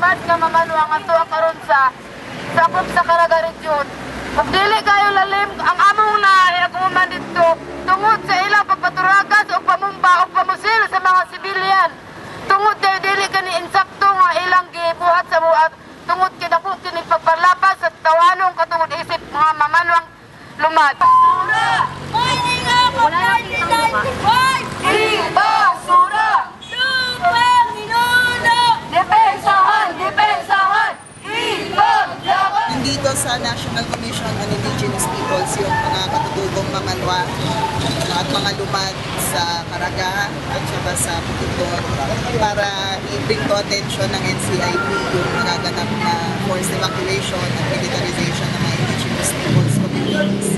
mas nga mamanuang ato karon sa sakop sa Caraga region. Ug dili kayo lalim ang among na iaguman dito tungod sa ilang pagpaturagas o pamumba o pamusil sa mga sibilyan. Tungod kay dili kani insakto nga ilang gibuhat sa buhat tungod kay dako kini pagparlapas sa tawanong katungod isip mga mamanuang lumad. Wala lang kitang Basura! Sa National Commission on Indigenous Peoples yung mga katutubong mamanwa at mga lumad sa Caraga at saka sa Pututon para i-bring to attention ng NCIP yung nagaganap na forced evacuation at militarization ng mga indigenous peoples communities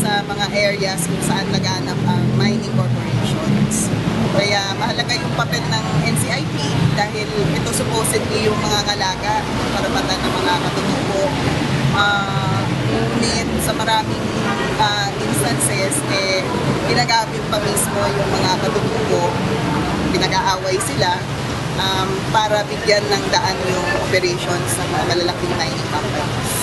sa mga areas kung saan naganap ang mining corporations. Kaya mahalaga yung papel ng NCIP dahil ito supposedly yung mga ngalaga ng karapatan ng mga katutubo. Ah, ngunit sa maraming ah, instances, eh, ginagamit pa mismo yung mga katutubo, pinag-aaway sila um, para bigyan ng daan yung operations ng mga malalaking mining companies.